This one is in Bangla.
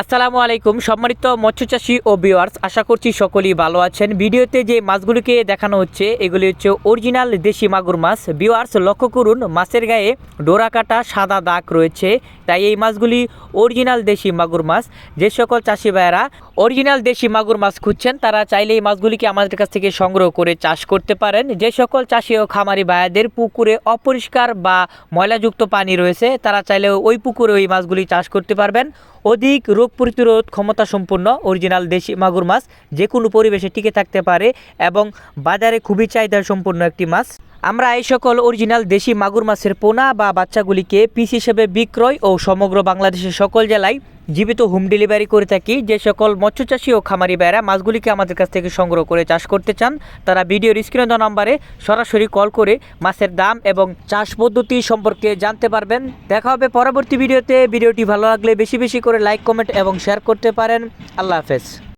আসসালামু আলাইকুম, সম্মানিত মৎস্যচাষী ও ভিউয়ার্স আশা করছি সকলেই ভালো আছেন। ভিডিওতে যে মাছগুলিকে দেখানো হচ্ছে, এগুলি হচ্ছে অরিজিনাল দেশি মাগুর মাছ। ভিউয়ার্স লক্ষ্য করুন, মাছের গায়ে ডোরা কাটা সাদা দাগ রয়েছে, তাই এই মাছগুলি অরিজিনাল দেশি মাগুর মাছ। যে সকল চাষি ভাইয়েরা অরিজিনাল দেশি মাগুর মাছ খুঁজছেন, তারা চাইলে এই মাছগুলিকে আমাদের কাছ থেকে সংগ্রহ করে চাষ করতে পারেন। যে সকল চাষি ও খামারি ভাইয়াদের পুকুরে অপরিষ্কার বা ময়লাযুক্ত পানি রয়েছে, তারা চাইলে ওই পুকুরে ওই মাছগুলি চাষ করতে পারবেন। অধিক রোগ প্রতিরোধ ক্ষমতা সম্পন্ন অরিজিনাল দেশি মাগুর মাছ যে কোনো পরিবেশে টিকে থাকতে পারে এবং বাজারে খুবই চাহিদা সম্পন্ন একটি মাছ। আমরা এই সকল অরিজিনাল দেশি মাগুর মাছের পোনা বা বাচ্চাগুলিকে পিস হিসেবে বিক্রয় ও সমগ্র বাংলাদেশের সকল জেলায় জীবিত হোম ডেলিভারি করে থাকি। যে সকল মৎস্যচাষী ও খামারি বেড়া মাছগুলিকে আমাদের কাছ থেকে সংগ্রহ করে চাষ করতে চান, তারা ভিডিওর স্ক্রিনে দেওয়া নাম্বারে সরাসরি কল করে মাছের দাম এবং চাষ পদ্ধতি সম্পর্কে জানতে পারবেন। দেখা হবে পরবর্তী ভিডিওতে। ভিডিওটি ভালো লাগলে বেশি বেশি করে লাইক, কমেন্ট এবং শেয়ার করতে পারেন। আল্লাহ হাফেজ।